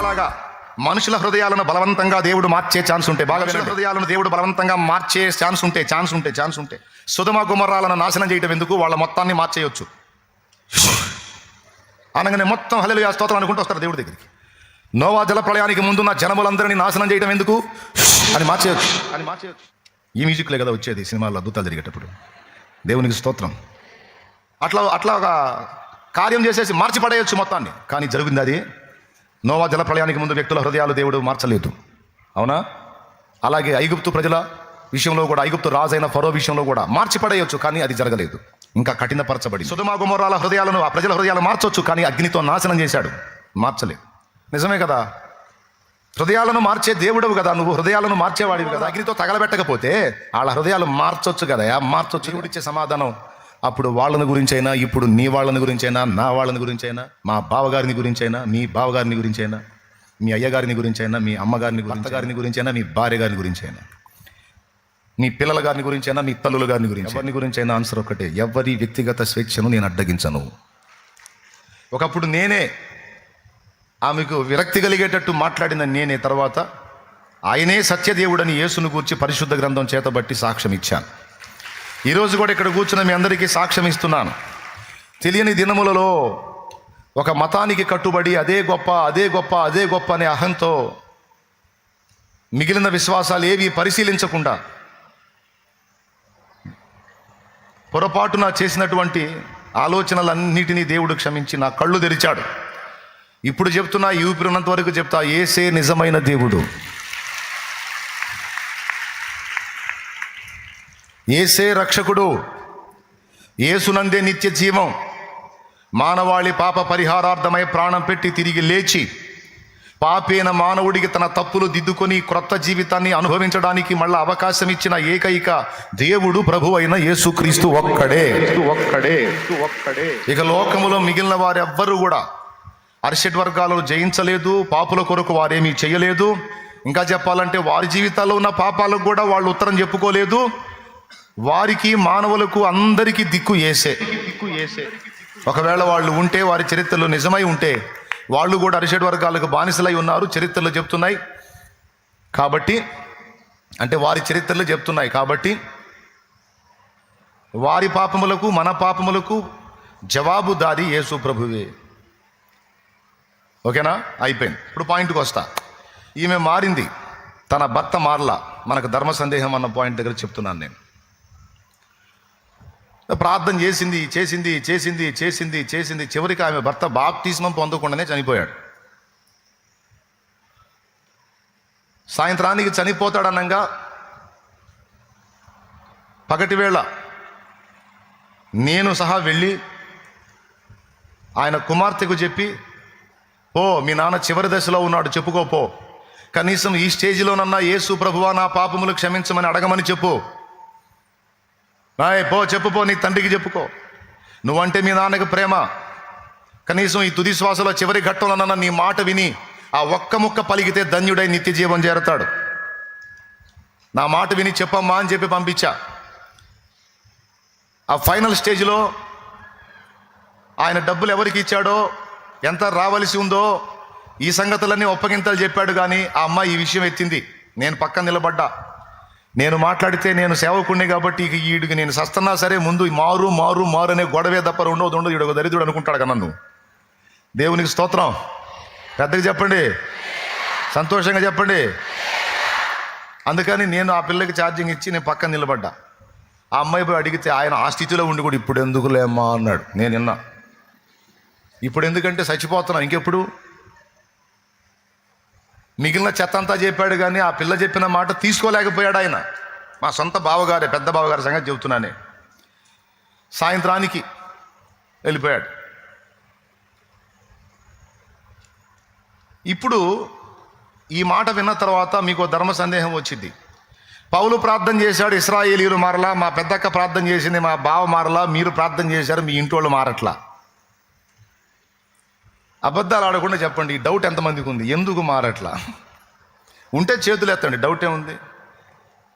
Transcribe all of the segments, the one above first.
అలాగా మనుషుల హృదయాలను బలవంతంగా దేవుడు మార్చే ఛాన్స్ ఉంటే బాగా వినండి. హృదయాలను దేవుడు బలవంతంగా మార్చే ఛాన్స్ ఉంటే ఛాన్స్ ఉంటే ఛాన్స్ ఉంటే సుధమ గుమరాలను నాశనం చేయటం ఎందుకు? వాళ్ళ మొత్తాన్ని మార్చేయొచ్చు. అనగానే మొత్తం హలలు స్తోత్రం అనుకుంటూ వస్తారు దేవుడి దగ్గరికి. నోవా జల ప్రళయానికి ముందున్న జనములందరినీ నాశనం చేయడం ఎందుకు? అని మార్చేయచ్చు. అని మార్చేయచ్చు. ఈ మ్యూజిక్లే కదా వచ్చేది సినిమాల్లో అద్భుతాలు జరిగేటప్పుడు. దేవునికి స్తోత్రం. అట్లా అట్లా ఒక కార్యం చేసేసి మార్చి పడేయచ్చు మొత్తాన్ని. కానీ జరిగింది అది నోవా జలప్రలయానికి ముందు వ్యక్తుల హృదయాలు దేవుడు మార్చలేదు. అవునా? అలాగే ఐగుప్తు ప్రజల విషయంలో కూడా ఐగుప్తు రాజైన ఫరో విషయంలో కూడా మార్చి పడేయచ్చు కానీ అది జరగలేదు. ఇంకా కఠినపరచబడి సుధమా గుమరాల హృదయాలను ఆ ప్రజల హృదయాలు మార్చొచ్చు కానీ అగ్నితో నాశనం చేశాడు. మార్చలేదు. నిజమే కదా? హృదయాలను మార్చే దేవుడవు కదా నువ్వు హృదయాలను మార్చేవాడివి కదా. అగ్నితో తగలబెట్టకపోతే వాళ్ళ హృదయాలు మార్చొచ్చు కదా మార్చొచ్చు. దేవుడిచ్చే సమాధానం. అప్పుడు వాళ్ళని గురించైనా ఇప్పుడు నీ వాళ్ళని గురించైనా నా వాళ్ళని గురించైనా మా బావగారిని గురించైనా మీ బావగారిని గురించైనా మీ అయ్యగారిని గురించైనా మీ అమ్మగారిని అత్తగారిని గారిని గురించైనా మీ భార్య గారిని గురించైనా మీ పిల్లల గారిని గురించైనా మీ తల్లుల గారిని గురించి ఎవరిని గురించైనా ఆన్సర్ ఒకటే ఎవరి వ్యక్తిగత స్వేచ్ఛను నేను అడ్డగించను. ఒకప్పుడు నేనే ఆమెకు విరక్తి కలిగేటట్టు మాట్లాడిన నేనే తర్వాత ఆయనే సత్యదేవుడని యేసును గూర్చి పరిశుద్ధ గ్రంథం చేతబట్టి సాక్ష్యం ఇచ్చాను ఈరోజు కూడా ఇక్కడ కూర్చున్న మీ అందరికీ సాక్ష్యం ఇస్తున్నాను. తెలియని దినములలో ఒక మతానికి కట్టుబడి అదే గొప్ప అదే గొప్ప అదే గొప్ప అనే అహంతో మిగిలిన విశ్వాసాలు ఏవి పరిశీలించకుండా పొరపాటున చేసినటువంటి ఆలోచనలన్నిటినీ దేవుడు క్షమించి నా కళ్ళు తెరిచాడు. ఇప్పుడు చెప్తున్నా ఈ ఊపిరినంత వరకు చెప్తా ఏసే నిజమైన దేవుడు. ఏసే రక్షకుడు. ఏసునందే నిత్య జీవం. మానవాళి పాప పరిహారార్థమై ప్రాణం పెట్టి తిరిగి లేచి పాపైన మానవుడికి తన తప్పులు దిద్దుకొని క్రొత్త జీవితాన్ని అనుభవించడానికి మళ్ళా అవకాశం ఇచ్చిన ఏకైక దేవుడు ప్రభు అయిన యేసుక్రీస్తు ఒక్కడే. ఒక్కడే. ఒక్కడే. ఇక లోకములో మిగిలిన వారెవ్వరూ కూడా అరిషడ్ వర్గాలను జయించలేదు పాపుల కొరకు వారేమీ చేయలేదు. ఇంకా చెప్పాలంటే వారి జీవితాల్లో ఉన్న పాపాలకు కూడా వాళ్ళు ఉత్తరం చెప్పుకోలేదు. వారికి మానవులకు అందరికీ దిక్కు ఏసే. దిక్కు ఏసే ఒకవేళ వాళ్ళు ఉంటే వారి చరిత్రలు నిజమై ఉంటే వాళ్ళు కూడా అరిషడ్ వర్గాలకు బానిసలై ఉన్నారు చరిత్రలు చెప్తున్నాయి. కాబట్టి అంటే వారి చరిత్రలు చెప్తున్నాయి. కాబట్టి వారి పాపములకు మన పాపములకు జవాబుదారి యేసు ప్రభువే. ఓకేనా? అయిపోయింది. ఇప్పుడు పాయింట్కి వస్తా. ఈమె మారింది. తన భర్త మారలా. మనకు ధర్మ సందేహం అన్న పాయింట్ దగ్గర చెప్తున్నాను నేను. ప్రార్థన చేసింది చేసింది చేసింది చేసింది చేసింది. చివరికి ఆమె భర్త బాప్తిస్మం పొందకుండానే చనిపోయాడు. సాయంత్రానికి చనిపోతాడనంగా పగటి వేళ నేను సహా వెళ్ళి ఆయన కుమార్తెకు చెప్పి ఓ మీ నాన్న చివరి దశలో ఉన్నాడు చెప్పుకోపో కనీసం ఈ స్టేజిలోనన్నా యేసు ప్రభువా నా పాపములు క్షమించమని అడగమని చెప్పు. రాయ్ పో చెప్పుపో నీ తండ్రికి చెప్పుకో. నువ్వంటే మీ నాన్నకి ప్రేమ. కనీసం ఈ తుది శ్వాసలో చివరి ఘట్టంలోనన్న నీ మాట విని ఆ ఒక్క ముక్క పలికితే ధన్యుడై నిత్య జీవం చేరతాడు. నా మాట విని చెప్పమ్మా అని చెప్పి పంపించా. ఆ ఫైనల్ స్టేజ్లో ఆయన డబ్బులు ఎవరికి ఇచ్చాడో ఎంత రావలసి ఉందో ఈ సంగతులన్నీ ఒప్పగింతలు చెప్పాడు కానీ ఆ అమ్మాయి ఈ విషయం ఎత్తింది. నేను పక్కన నిలబడ్డా. నేను మాట్లాడితే నేను సేవకుణ్ణి కాబట్టి ఇక ఈడికి నేను సస్తన్నా సరే ముందు మారు మారు మారు అనే గొడవే తప్ప ఉండదు ఉండదు ఈడు ఒక దరిద్రుడు అనుకుంటాడు కదా నన్ను. దేవునికి స్తోత్రం. పెద్దగా చెప్పండి. సంతోషంగా చెప్పండి. అందుకని నేను ఆ పిల్లకి ఛార్జింగ్ ఇచ్చి నేను పక్కన నిలబడ్డా. ఆ అమ్మాయి పోయి అడిగితే ఆయన ఆ స్థితిలో ఉండి కూడా ఇప్పుడు ఎందుకులేమ్మా అన్నాడు. నేను విన్నా. ఇప్పుడు ఎందుకంటే చచ్చిపోతున్నాను. ఇంకెప్పుడు? మిగిలిన చెత్త అంతా చెప్పాడు కానీ ఆ పిల్ల చెప్పిన మాట తీసుకోలేకపోయాడు ఆయన. మా సొంత బావగారే పెద్ద బావగారి సంగతి చెబుతున్నానే. సాయంత్రానికి వెళ్ళిపోయాడు. ఇప్పుడు ఈ మాట విన్న తర్వాత మీకు ధర్మ సందేహం వచ్చింది. పౌలు ప్రార్థన చేశాడు ఇస్రాయేలీలు మారలా మా పెద్దక్క ప్రార్థన చేసింది మా బావ మారలా మీరు ప్రార్థన చేశారు మీ ఇంటి వాళ్ళు మారట్లా. అబద్ధాలు ఆడకుండా చెప్పండి ఈ డౌట్ ఎంతమందికి ఉంది? ఎందుకు మారట్లా? ఉంటే చేతులు ఎత్తండి డౌట్ ఏముంది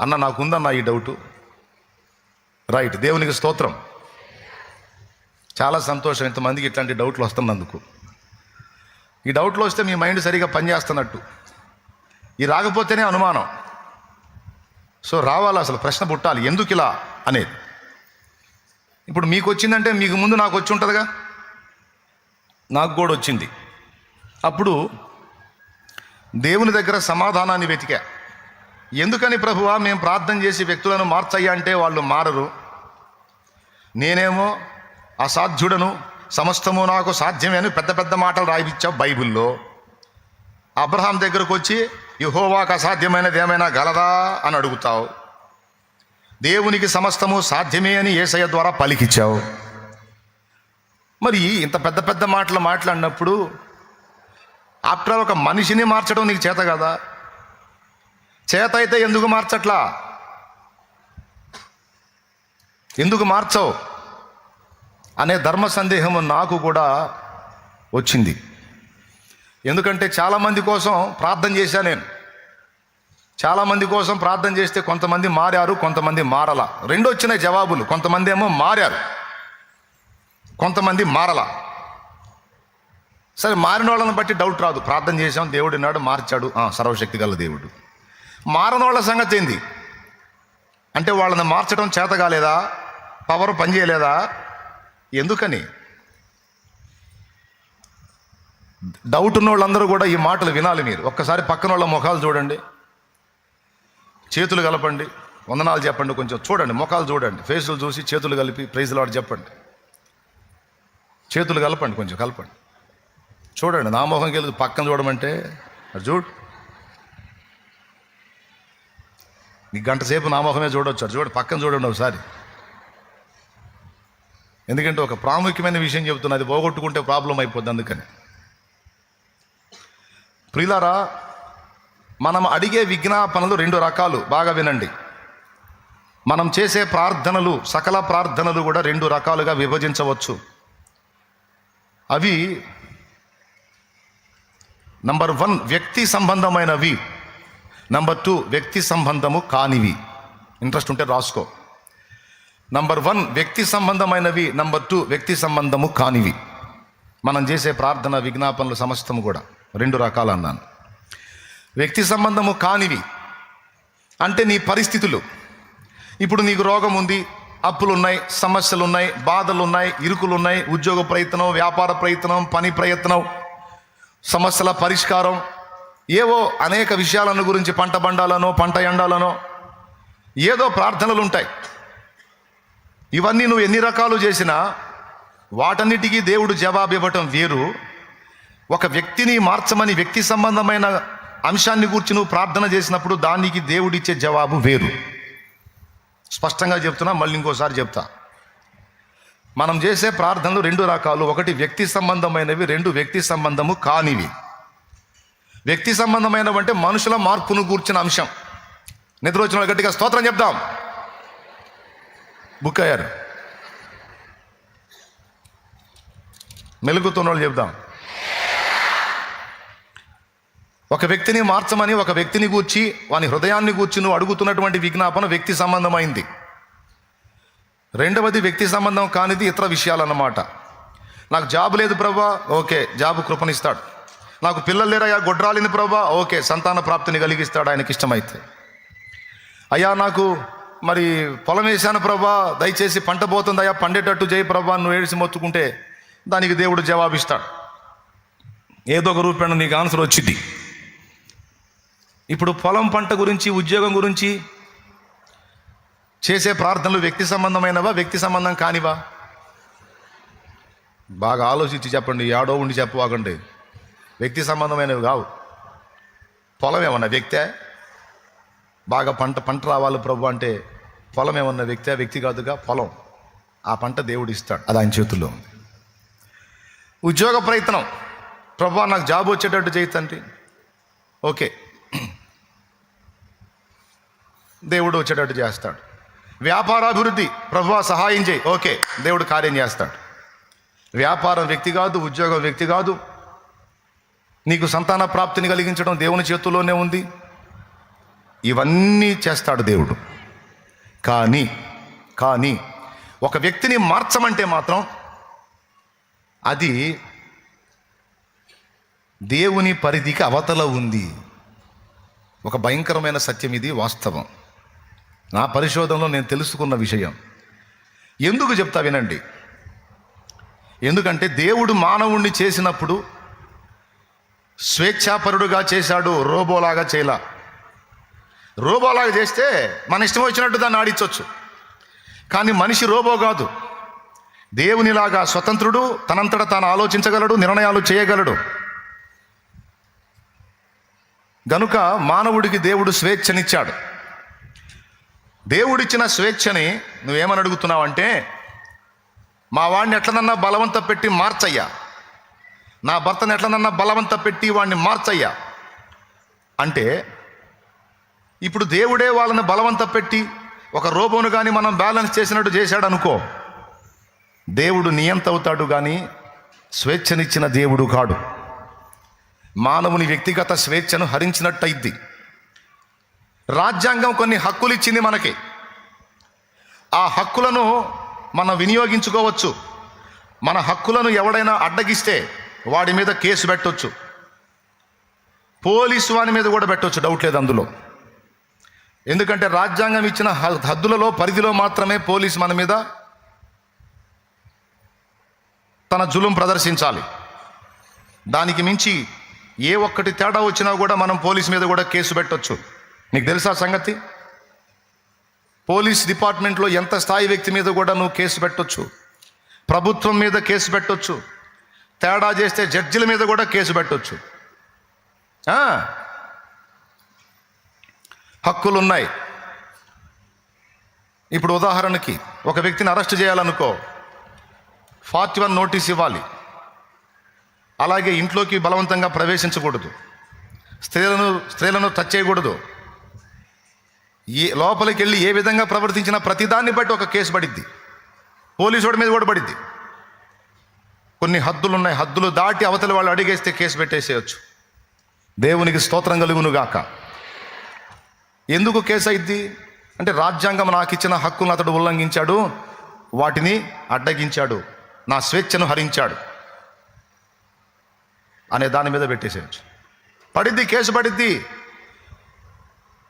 అన్న నాకుందన్న ఈ డౌటు. రైట్ దేవునికి స్తోత్రం. చాలా సంతోషం ఇంతమందికి ఇట్లాంటి డౌట్లు వస్తున్నందుకు. ఈ డౌట్లు వస్తే మీ మైండ్ సరిగా పనిచేస్తున్నట్టు. ఈ రాకపోతేనే అనుమానం. సో రావాలి అసలు ప్రశ్న పుట్టాలి ఎందుకు ఇలా అనేది. ఇప్పుడు మీకు వచ్చిందంటే మీకు ముందు నాకు వచ్చి ఉంటుందిగా? నాకు కూడా వచ్చింది. అప్పుడు దేవుని దగ్గర సమాధానాన్ని వెతికా. ఎందుకని ప్రభువా మేము ప్రార్థన చేసి వ్యక్తులను మార్చయ్యా అంటే వాళ్ళు మారరు. నేనేమో అసాధ్యుడను సమస్తము నాకు సాధ్యమే అని పెద్ద పెద్ద మాటలు రాయిపించావు బైబిల్లో. అబ్రహాం దగ్గరకు వచ్చి యహోవాకు అసాధ్యమైనది ఏమైనా గలదా అని అడుగుతావు. దేవునికి సమస్తము సాధ్యమే అని ఏసయ్య ద్వారా పలికిచ్చావు. మరి ఇంత పెద్ద పెద్ద మాటలు మాట్లాడినప్పుడు ఆఫ్టర్ ఒక మనిషిని మార్చడం నీకు చేత కదా? చేత అయితే ఎందుకు మార్చట్లా? ఎందుకు మార్చవు? అనే ధర్మ సందేహము నాకు కూడా వచ్చింది. ఎందుకంటే చాలామంది కోసం ప్రార్థన చేశా నేను. చాలామంది కోసం ప్రార్థన చేస్తే కొంతమంది మారారు కొంతమంది మారల. రెండు వచ్చినాయి జవాబులు. కొంతమంది ఏమో మారారు. కొంతమంది మారల. సరే మారిన వాళ్ళని బట్టి డౌట్ రాదు. ప్రార్థన చేశాం దేవుడు నాడు మార్చాడు. ఆ, సర్వశక్తి గల దేవుడు. మారని వాళ్ళ సంగతి ఏంది? అంటే వాళ్ళని మార్చడం చేత కాలేదా? పవర్ పనిచేయలేదా ఎందుకని? డౌట్ ఉన్న వాళ్ళందరూ కూడా ఈ మాటలు వినాలి మీరు. ఒక్కసారి పక్కన వాళ్ళ ముఖాలు చూడండి. చేతులు కలపండి. వందనాలు చెప్పండి కొంచెం చూడండి. ముఖాలు చూడండి. ఫేసులు చూసి చేతులు కలిపి ప్రైజ్లు వాడు చెప్పండి. చేతులు కలపండి కొంచెం కలపండి. చూడండి నా ముఖంకి వెళ్ళి పక్కన చూడమంటే అది చూడు. నీ గంట సేపు నా మొహమే చూడొచ్చు అది చూడు పక్కన చూడండి ఒకసారి. ఎందుకంటే ఒక ప్రాముఖ్యమైన విషయం చెబుతున్నా అది పోగొట్టుకుంటే ప్రాబ్లం అయిపోద్ది అందుకని. ప్రిలారా మనం అడిగే విజ్ఞాపనలు రెండు రకాలు బాగా వినండి. మనం చేసే ప్రార్థనలు సకల ప్రార్థనలు కూడా రెండు రకాలుగా విభజించవచ్చు. అవి నంబర్ వన్ వ్యక్తి సంబంధమైనవి. నంబర్ టూ వ్యక్తి సంబంధము కానివి. ఇంట్రెస్ట్ ఉంటే రాసుకో. నంబర్ వన్ వ్యక్తి సంబంధమైనవి నంబర్ టూ వ్యక్తి సంబంధము కానివి. మనం చేసే ప్రార్థన విజ్ఞాపనలు సమస్తము కూడా. రెండు రకాలు అన్నాను. వ్యక్తి సంబంధము కానివి. అంటే నీ పరిస్థితులు. ఇప్పుడు నీకు రోగం ఉంది అప్పులు ఉన్నాయి సమస్యలు ఉన్నాయి బాధలు ఉన్నాయి ఇరుకులు ఉన్నాయి ఉద్యోగ ప్రయత్నం వ్యాపార ప్రయత్నం పని ప్రయత్నం సమస్యల పరిష్కారం ఏవో అనేక విషయాలను గురించి పంట బండాలనో పంట ఎండాలనో ఏదో ప్రార్థనలు ఉంటాయి ఇవన్నీ నువ్వు ఎన్ని రకాలు చేసినా వాటన్నిటికీ దేవుడు జవాబు ఇవ్వటం వేరు. ఒక వ్యక్తిని మార్చమని వ్యక్తి సంబంధమైన అంశాన్ని గురించి నువ్వు ప్రార్థన చేసినప్పుడు దానికి దేవుడిచ్చే జవాబు వేరు. స్పష్టంగా చెప్తున్నా మళ్ళీ ఇంకోసారి చెప్తా. మనం చేసే ప్రార్థనలు రెండు రకాలు. ఒకటి వ్యక్తి సంబంధమైనవి రెండు వ్యక్తి సంబంధము కానివి. వ్యక్తి సంబంధమైనవి అంటే మనుషుల మార్పును కూర్చిన అంశం. నిద్ర వచ్చిన గట్టిగా స్తోత్రం చెప్దాం. బుక్ అయ్యారు. మెలుగుతున్న వాళ్ళు చెప్దాం. ఒక వ్యక్తిని మార్చమని ఒక వ్యక్తిని గూర్చి వాని హృదయాన్ని గూర్చి నువ్వు అడుగుతున్నటువంటి విజ్ఞాపన వ్యక్తి సంబంధమైంది. రెండవది వ్యక్తి సంబంధం కానిది ఇతర విషయాలన్నమాట. నాకు జాబ్ లేదు ప్రభా ఓకే జాబ్ కృపనిస్తాడు. నాకు పిల్లలు లేరయ్యా గొడ్రాలిని ప్రభా ఓకే సంతాన ప్రాప్తిని కలిగిస్తాడు ఆయనకి ఇష్టమైతే. అయ్యా నాకు మరి పొలం వేశాను ప్రభా దయచేసి పంట పోతుందయ్యా పండేటట్టు జయ ప్రభా నువ్వు ఏడిసి మొత్తుకుంటే దానికి దేవుడు జవాబిస్తాడు. ఏదో ఒక రూపాయన నీకు ఆన్సర్ వచ్చింది. ఇప్పుడు పొలం పంట గురించి ఉద్యోగం గురించి చేసే ప్రార్థనలు వ్యక్తి సంబంధమైనవా వ్యక్తి సంబంధం కానివా? బాగా ఆలోచించి చెప్పండి ఏడో ఉండి చెప్పవాకండి వ్యక్తి సంబంధమైనవి కావు. పొలం ఏమన్నా వ్యక్తే? బాగా పంట పంట రావాలి ప్రభు అంటే పొలం ఏమన్నా వ్యక్తే వ్యక్తి కాదుగా పొలం. ఆ పంట దేవుడు ఇస్తాడు. అది ఆయన చేతుల్లో ఉంది. ఉద్యోగ ప్రయత్నం. ప్రభు నాకు జాబ్ వచ్చేటట్టు చేయి తండ్రి. ఓకే. దేవుడు వచ్చేటట్టు చేస్తాడు. వ్యాపారాభివృద్ధి ప్రభు సహాయం చేయి. ఓకే దేవుడు కార్యం చేస్తాడు. వ్యాపారం వ్యక్తి కాదు ఉద్యోగం వ్యక్తి కాదు. నీకు సంతాన ప్రాప్తిని కలిగించడం దేవుని చేతుల్లోనే ఉంది. ఇవన్నీ చేస్తాడు దేవుడు. కానీ కానీ ఒక వ్యక్తిని మార్చమంటే మాత్రం అది దేవుని పరిధికి అవతల ఉంది. ఒక భయంకరమైన సత్యం ఇది వాస్తవం. నా పరిశోధనలో నేను తెలుసుకున్న విషయం. ఎందుకు చెప్తా వినండి. ఎందుకంటే దేవుడు మానవుణ్ణి చేసినప్పుడు స్వేచ్ఛాపరుడుగా చేశాడు రోబోలాగా చేయలా. రోబోలాగా చేస్తే మన ఇష్టం వచ్చినట్టు దాన్ని ఆడించవచ్చు కానీ మనిషి రోబో కాదు. దేవునిలాగా స్వతంత్రుడు తనంతట తాను ఆలోచించగలడు నిర్ణయాలు చేయగలడు. గనుక మానవుడికి దేవుడు స్వేచ్ఛనిచ్చాడు. దేవుడిచ్చిన స్వేచ్ఛని నువ్వేమని అడుగుతున్నావంటే మా వాడిని ఎట్లనన్నా బలవంత పెట్టి మార్చయ్యా. నా భర్తను ఎట్లనన్నా బలవంత పెట్టి వాడిని మార్చయ్యా. అంటే ఇప్పుడు దేవుడే వాళ్ళని బలవంత పెట్టి ఒక రోబోను కానీ మనం బ్యాలెన్స్ చేసినట్టు చేశాడు అనుకో దేవుడు నియంత అవుతాడు కానీ స్వేచ్ఛనిచ్చిన దేవుడు కాడు. మానవుని వ్యక్తిగత స్వేచ్ఛను హరించినట్టయిద్ది. రాజ్యాంగం కొన్ని హక్కులు ఇచ్చింది మనకి. ఆ హక్కులను మనం వినియోగించుకోవచ్చు. మన హక్కులను ఎవడైనా అడ్డగిస్తే వాడి మీద కేసు పెట్టొచ్చు. పోలీసు వాని మీద కూడా పెట్టవచ్చు డౌట్ లేదు అందులో. ఎందుకంటే రాజ్యాంగం ఇచ్చిన హద్దులలో పరిధిలో మాత్రమే పోలీసు మన మీద తన జులుం ప్రదర్శించాలి. దానికి మించి ఏ ఒక్కటి తేడా వచ్చినా కూడా మనం పోలీస్ మీద కూడా కేసు పెట్టొచ్చు. నీకు తెలుసా సంగతి? పోలీస్ డిపార్ట్మెంట్లో ఎంత స్థాయి వ్యక్తి మీద కూడా నువ్వు కేసు పెట్టొచ్చు. ప్రభుత్వం మీద కేసు పెట్టొచ్చు. తేడా చేస్తే జడ్జిల మీద కూడా కేసు పెట్టొచ్చు. హక్కులు ఉన్నాయి ఇప్పుడు ఉదాహరణకి ఒక వ్యక్తిని అరెస్ట్ చేయాలనుకో ఫార్టీ వన్ నోటీస్ ఇవ్వాలి. అలాగే ఇంట్లోకి బలవంతంగా ప్రవేశించకూడదు. స్త్రీలను స్త్రీలను టచ్ చేయకూడదు. ఏ లోపలికి వెళ్ళి ఏ విధంగా ప్రవర్తించినా ప్రతిదాన్ని బట్టి ఒక కేసు పడిద్ది. పోలీసు వాడి మీద కూడా పడిద్ది. కొన్ని హద్దులు ఉన్నాయి హద్దులు దాటి అవతలి వాళ్ళు అడిగేస్తే కేసు పెట్టేసేయచ్చు. దేవునికి స్తోత్రం కలుగును గాక ఎందుకు కేసు అయిద్ది? అంటే రాజ్యాంగం నాకు ఇచ్చిన హక్కులను అతడు ఉల్లంఘించాడు. వాటిని అడ్డగించాడు. నా స్వేచ్ఛను హరించాడు. అనే దాని మీద పెట్టేసేయచ్చు. పడిద్ది కేసు పడిద్ది.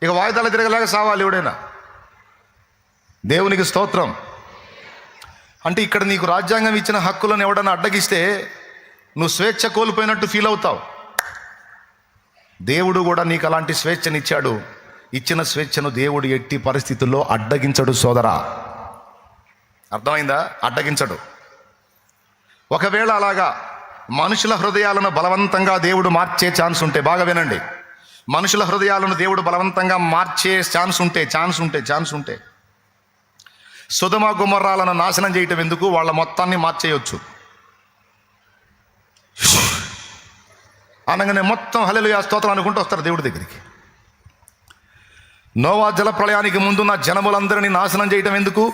ఇక వాయిదాలు తిరగలేక సావాలి ఎవడైనా? దేవునికి స్తోత్రం. అంటే ఇక్కడ నీకు రాజ్యాంగం ఇచ్చిన హక్కులను ఎవడన్నా అడ్డగిస్తే నువ్వు స్వేచ్ఛ కోల్పోయినట్టు ఫీల్ అవుతావు. దేవుడు కూడా నీకు అలాంటి స్వేచ్ఛనిచ్చాడు. ఇచ్చిన స్వేచ్ఛను దేవుడు ఎట్టి పరిస్థితుల్లో అడ్డగించడు సోదరా. అర్థమైందా? అడ్డగించడు. ఒకవేళ అలాగా మనుషుల హృదయాలను బలవంతంగా దేవుడు మార్చే ఛాన్స్ ఉంటే బాగా వినండి. మనుషుల హృదయాలను దేవుడు బలవంతంగా మార్చే ఛాన్స్ ఉంటే ఛాన్స్ ఉంటే ఛాన్స్ ఉంటే. సుధమ గుమర్రాలను నాశనం చేయటం ఎందుకు? వాళ్ళ మొత్తాన్ని మార్చేయొచ్చు. అనగానే మొత్తం హల్లెలు స్తోత్రం అనుకుంటూ వస్తారు దేవుడి దగ్గరికి. నోవా జల ప్రళయానికి నా జనములందరినీ నాశనం చేయటం ఎందుకు?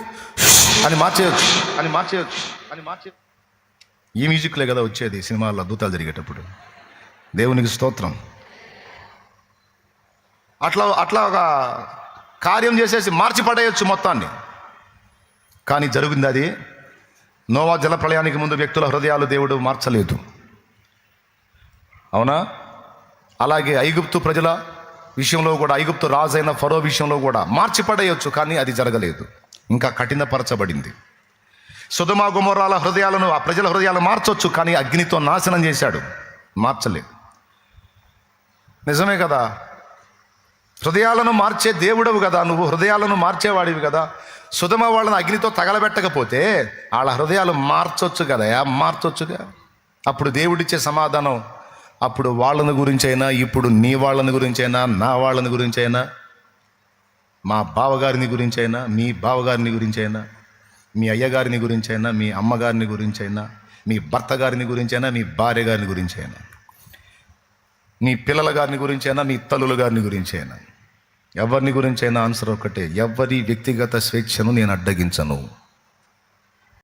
అని మార్చేయచ్చు. అని మార్చేయచ్చు. అని మార్చే ఈ మ్యూజిక్లే కదా వచ్చేది సినిమాల్లో అద్భుతాలు జరిగేటప్పుడు. దేవునికి స్తోత్రం. అట్లా అట్లా ఒక కార్యం చేసేసి మార్చి పడేయచ్చు మొత్తాన్ని. కానీ జరిగింది అది. నోవా జలప్రలయానికి ముందు వ్యక్తుల హృదయాలు దేవుడు మార్చలేదు. అవునా? అలాగే ఐగుప్తు ప్రజల విషయంలో కూడా ఐగుప్తు రాజైన ఫరో విషయంలో కూడా మార్చి పడేయచ్చు కానీ అది జరగలేదు. ఇంకా కఠినపరచబడింది. సుధమా గుమరాల హృదయాలను ఆ ప్రజల హృదయాలు మార్చొచ్చు కానీ అగ్నితో నాశనం చేశాడు. మార్చలేదు. నిజమే కదా? హృదయాలను మార్చే దేవుడవు కదా నువ్వు హృదయాలను మార్చేవాడివి కదా. సుధమ వాళ్ళని అగ్నితో తగలబెట్టకపోతే వాళ్ళ హృదయాలు మార్చొచ్చు కదా మార్చొచ్చుగా అప్పుడు దేవుడిచ్చే సమాధానం అప్పుడు వాళ్ళని గురించైనా ఇప్పుడు నీ వాళ్ళని గురించైనా నా వాళ్ళని గురించైనా మా బావగారిని గురించైనా మీ బావగారిని గురించైనా మీ అయ్యగారిని గురించైనా మీ అమ్మగారిని గురించైనా మీ భర్త గారిని గురించైనా మీ భార్య గారిని గురించైనా. నీ పిల్లల గారిని గురించైనా నీ తల్లుల గారిని గురించైనా. ఎవరిని గురించైనా ఆన్సర్ ఒకటే ఎవరి వ్యక్తిగత స్వేచ్ఛను నేను అడ్డగించను.